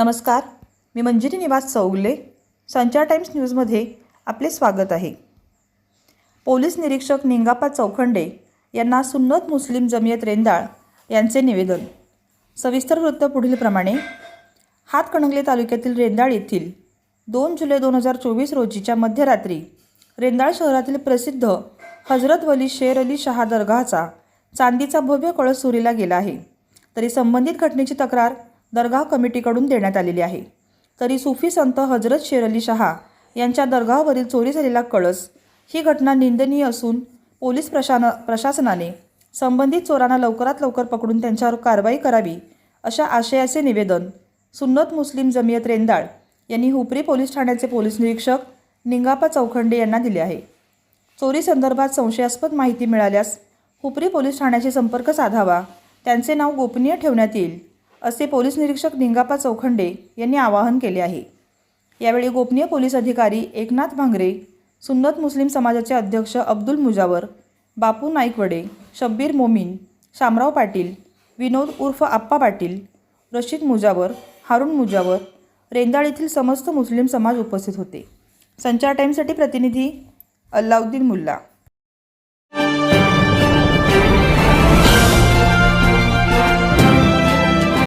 नमस्कार मी मंजिरी निवास चौगले संचार टाइम्स न्यूजमध्ये आपले स्वागत आहे. पोलीस निरीक्षक निंगापा चौखंडे यांना सुन्नत मुस्लिम जमियत रेंदाळ यांचे निवेदन. सविस्तर वृत्त पुढीलप्रमाणे हातकणंगले तालुक्यातील रेंदाळ येथील दोन जुलै दोन हजार चोवीस रोजीच्या मध्यरात्री रेंदाळ शहरातील प्रसिद्ध हजरत वली शेर अली शहा दर्गाचा चांदीचा भव्य कळस चोरीला गेला आहे. तरी संबंधित घटनेची तक्रार दरगाह कमिटीकडून देण्यात आलेली आहे. तरी सुफी संत हजरत शेर अली शहा यांच्या दरगाहवरील चोरी झालेला कळस ही घटना निंदनीय असून पोलीस प्रशान प्रशासनाने संबंधित चोरांना लवकरात लवकर पकडून त्यांच्यावर कारवाई करावी अशा आशयाचे निवेदन सुन्नत मुस्लिम जमियत रेंदाळ यांनी हुपरी पोलीस ठाण्याचे पोलीस निरीक्षक निंगापा चौखंडे यांना दिले आहे. चोरी संदर्भात संशयास्पद माहिती मिळाल्यास हुपरी पोलीस ठाण्याशी संपर्क साधावा त्यांचे नाव गोपनीय ठेवण्यात येईल. असे पोलीस निरीक्षक निंगापा चौखंडे यांनी आवाहन केले आहे. यावेळी गोपनीय पोलीस अधिकारी एकनाथ भांगरे सुन्नत मुस्लिम समाजाचे अध्यक्ष अब्दुल मुजावर बापू नाईकवडे शब्बीर मोमीन शामराव पाटील विनोद उर्फ आप्पा पाटील रशीद मुजावर हारून मुजावर रेंदाळ येथील समस्त मुस्लिम समाज उपस्थित होते. संचार टाईमसाठी प्रतिनिधी अल्लाउद्दीन मुल्ला.